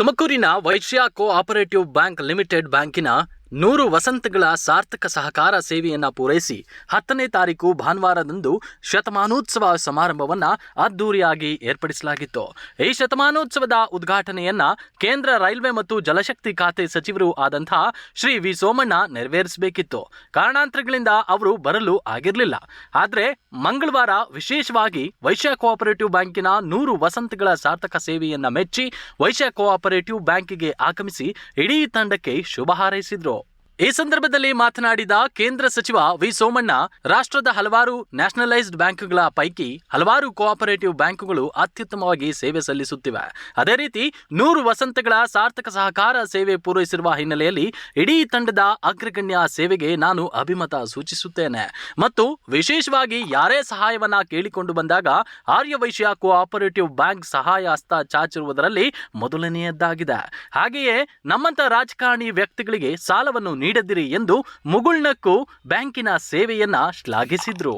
ತುಮಕೂರಿನ ವೈಶ್ಯಾ cooperative bank limited ಬ್ಯಾಂಕಿನ ನೂರು ವಸಂತಗಳ ಸಾರ್ಥಕ ಸಹಕಾರ ಸೇವೆಯನ್ನ ಪೂರೈಸಿ ಹತ್ತನೇ ತಾರೀಕು ಭಾನುವಾರದಂದು ಶತಮಾನೋತ್ಸವ ಸಮಾರಂಭವನ್ನ ಅದ್ದೂರಿಯಾಗಿ ಏರ್ಪಡಿಸಲಾಗಿತ್ತು. ಈ ಶತಮಾನೋತ್ಸವದ ಉದ್ಘಾಟನೆಯನ್ನ ಕೇಂದ್ರ ರೈಲ್ವೆ ಮತ್ತು ಜಲಶಕ್ತಿ ಖಾತೆ ಸಚಿವರು ಆದಂತಹ ಶ್ರೀ ವಿ ಸೋಮಣ್ಣ ನೆರವೇರಿಸಬೇಕಿತ್ತು. ಕಾರಣಾಂತರಗಳಿಂದ ಅವರು ಬರಲು ಆಗಿರಲಿಲ್ಲ. ಆದರೆ ಮಂಗಳವಾರ ವಿಶೇಷವಾಗಿ ವೈಶ್ಯ ಕೋಆಪರೇಟಿವ್ ಬ್ಯಾಂಕಿನ ನೂರು ವಸಂತಗಳ ಸಾರ್ಥಕ ಸೇವೆಯನ್ನ ಮೆಚ್ಚಿ ವೈಶ್ಯ ಕೋಆಪರೇಟಿವ್ ಬ್ಯಾಂಕಿಗೆ ಆಗಮಿಸಿ ಇಡೀ ತಂಡಕ್ಕೆ ಶುಭ ಹಾರೈಸಿದ್ರು. ಈ ಸಂದರ್ಭದಲ್ಲಿ ಮಾತನಾಡಿದ ಕೇಂದ್ರ ಸಚಿವ ವಿ ಸೋಮಣ್ಣ, ರಾಷ್ಟ್ರದ ಹಲವಾರು ನ್ಯಾಷನಲೈಸ್ಡ್ ಬ್ಯಾಂಕ್ಗಳ ಪೈಕಿ ಹಲವಾರು ಕೋಆಪರೇಟಿವ್ ಬ್ಯಾಂಕುಗಳು ಅತ್ಯುತ್ತಮವಾಗಿ ಸೇವೆ ಸಲ್ಲಿಸುತ್ತಿವೆ. ಅದೇ ರೀತಿ ನೂರು ವಸಂತಗಳ ಸಾರ್ಥಕ ಸಹಕಾರ ಸೇವೆ ಪೂರೈಸಿರುವ ಹಿನ್ನೆಲೆಯಲ್ಲಿ ಇಡೀ ತಂಡದ ಅಗ್ರಗಣ್ಯ ಸೇವೆಗೆ ನಾನು ಅಭಿಮತ ಸೂಚಿಸುತ್ತೇನೆ. ಮತ್ತು ವಿಶೇಷವಾಗಿ ಯಾರೇ ಸಹಾಯವನ್ನ ಕೇಳಿಕೊಂಡು ಬಂದಾಗ ಆರ್ಯವೈಶ್ಯ ಕೋಆಪರೇಟಿವ್ ಬ್ಯಾಂಕ್ ಸಹಾಯ ಹಸ್ತ ಚಾಚಿರುವುದರಲ್ಲಿ ಮೊದಲನೆಯದ್ದಾಗಿದೆ. ಹಾಗೆಯೇ ನಮ್ಮಂತ ರಾಜಕಾರಣಿ ವ್ಯಕ್ತಿಗಳಿಗೆ ಸಾಲವನ್ನು ನೀಡದಿರಿ ಎಂದು ಮುಗುಳ್ನಕ್ಕೂ ಬ್ಯಾಂಕಿನ ಸೇವೆಯನ್ನ ಶ್ಲಾಘಿಸಿದ್ರು.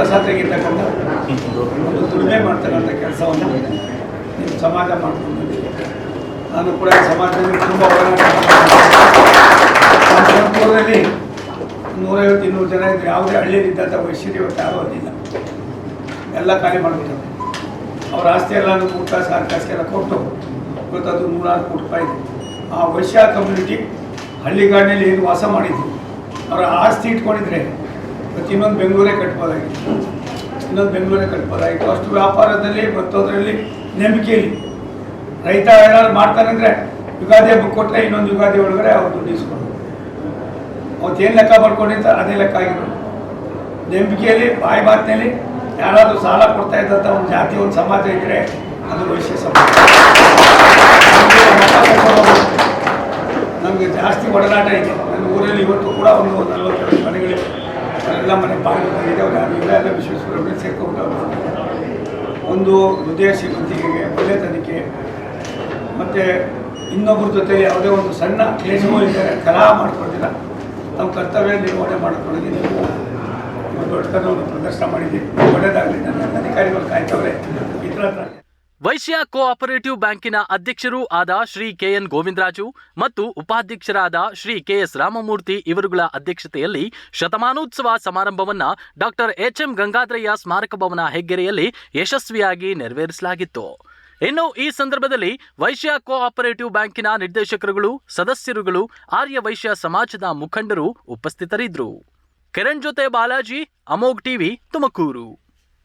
ರಸ ಒಂದು ದುಡಿಮೆ ಮಾಡ್ತಕ್ಕಂಥ ಕೆಲಸವನ್ನು ನೀವು ಸಮಾಜ ಮಾಡ್ಕೊಂಡು ನಾನು ಕೂಡ ಸಮಾಜದಲ್ಲಿ ತುಂಬ ಸಂಪೂರ್ಣದಲ್ಲಿ. ನಮ್ಮ ನೂರೈವತ್ತು ಇನ್ನೂರು ಜನ ಇದ್ದರೆ ಯಾವುದೇ ಹಳ್ಳಿಯಲ್ಲಿದ್ದಂಥ ಇವತ್ತು ಯಾರೂ ಅದಿಲ್ಲ ಎಲ್ಲ ಖಾಲಿ ಮಾಡಿಬಿಟ್ಟರು ಅವ್ರ ಆಸ್ತಿ ಎಲ್ಲ ಕೂಡ ಕಾಸು ಎಲ್ಲ ಕೊಟ್ಟು ಇವತ್ತದು ನೂರಾರು ಕೋಟಿ ರೂಪಾಯಿ ಆ ವೈಶ್ಯ ಕಮ್ಯುನಿಟಿ ಹಳ್ಳಿಗಾಡಿನಲ್ಲಿ ಏನು ವಾಸ ಮಾಡಿದ್ರು ಅವರ ಆಸ್ತಿ ಇಟ್ಕೊಂಡಿದ್ರೆ ಇವತ್ತು ಇನ್ನೊಂದು ಬೆಂಗಳೂರೇ ಕಟ್ಬೋದಾಗಿತ್ತು. ಇನ್ನೊಂದು ಬೆಂಗಳೂರೇ ಕಟ್ಬೋದಾಗಿತ್ತು. ಅಷ್ಟು ವ್ಯಾಪಾರದಲ್ಲಿ ಮತ್ತೊಂದರಲ್ಲಿ ನಂಬಿಕೆಯಲ್ಲಿ ರೈತ ಏನಾದ್ರು ಮಾಡ್ತಾನಂದರೆ ಯುಗಾದಿ ಹಬ್ಬಕ್ಕೆ ಕೊಟ್ಟರೆ ಇನ್ನೊಂದು ಯುಗಾದಿ ಒಳಗಡೆ ಅವ್ರು ದುಡ್ಡು ಇಸ್ಕೊಂಡು ಅವತ್ತೇನು ಲೆಕ್ಕ ಬರ್ಕೊಂಡಿರ್ತಾರೆ ಅದೇ ಲೆಕ್ಕ ಆಗಿರೋದು. ನಂಬಿಕೆಯಲ್ಲಿ, ಬಾಯಿ ಮಾತಿನಲ್ಲಿ ಯಾರಾದರೂ ಸಾಲ ಕೊಡ್ತಾ ಇದ್ದಂಥ ಒಂದು ಜಾತಿ, ಒಂದು ಸಮಾಜ ಇದ್ದರೆ ಅದು ವೈಶ್ಯ ಸಮಾಜ. ನಮ್ಗೆ ಜಾಸ್ತಿ ಒಡನಾಟ ಇದೆ. ನನ್ನ ಊರಲ್ಲಿ ಇವತ್ತು ಕೂಡ ಒಂದು ನಲವತ್ತೆರಡು ಮನೆಗಳಿವೆ. ಎಲ್ಲ ಮನೆ ಬಾಗಿಲು ಅವರೆಲ್ಲ ಇಲ್ಲ, ಎಲ್ಲ ವಿಶ್ವೇಶ್ವರ ಸೇರ್ಕೊಂಡು ಒಂದು ಹೃದಯ ಬೆಲೆ ತನಿಖೆ, ಮತ್ತು ಇನ್ನೊಬ್ಬರ ಜೊತೆ ಯಾವುದೇ ಒಂದು ಸಣ್ಣ ಕ್ಲೇಶವೂ ಇದ್ದಾರೆ ಕಲಹ ಮಾಡ್ಕೊಳ್ಳೋದಿಲ್ಲ ನಮ್ಮ ಕರ್ತವ್ಯ ನಿರ್ವಹಣೆ ಮಾಡ್ಕೊಳ್ಳೋದು ನೀವು ಒಂದು ದೊಡ್ಡತನವನ್ನು ಪ್ರದರ್ಶನ ಇತರ ವೈಶ್ಯ ಕೋಆಪರೇಟಿವ್ ಬ್ಯಾಂಕಿನ ಅಧ್ಯಕ್ಷರೂ ಆದ ಶ್ರೀ ಕೆಎನ್ ಗೋವಿಂದರಾಜು ಮತ್ತು ಉಪಾಧ್ಯಕ್ಷರಾದ ಶ್ರೀ ಕೆಎಸ್ ರಾಮಮೂರ್ತಿ ಇವರುಗಳ ಅಧ್ಯಕ್ಷತೆಯಲ್ಲಿ ಶತಮಾನೋತ್ಸವ ಸಮಾರಂಭವನ್ನು ಡಾಕ್ಟರ್ ಎಚ್ ಎಂ ಗಂಗಾಧರಯ್ಯ ಸ್ಮಾರಕ ಭವನ ಹೆಗ್ಗೆರೆಯಲ್ಲಿ ಯಶಸ್ವಿಯಾಗಿ ನೆರವೇರಿಸಲಾಗಿತ್ತು. ಇನ್ನು ಈ ಸಂದರ್ಭದಲ್ಲಿ ವೈಶ್ಯ ಕೋಆಪರೇಟಿವ್ ಬ್ಯಾಂಕಿನ ನಿರ್ದೇಶಕರುಗಳು, ಸದಸ್ಯರುಗಳು, ಆರ್ಯ ವೈಶ್ಯ ಸಮಾಜದ ಮುಖಂಡರು ಉಪಸ್ಥಿತರಿದ್ದರು. ಕಿರಣ್ ಜೊತೆ ಬಾಲಾಜಿ ಅಮೋಗ್ ಟಿವಿ ತುಮಕೂರು.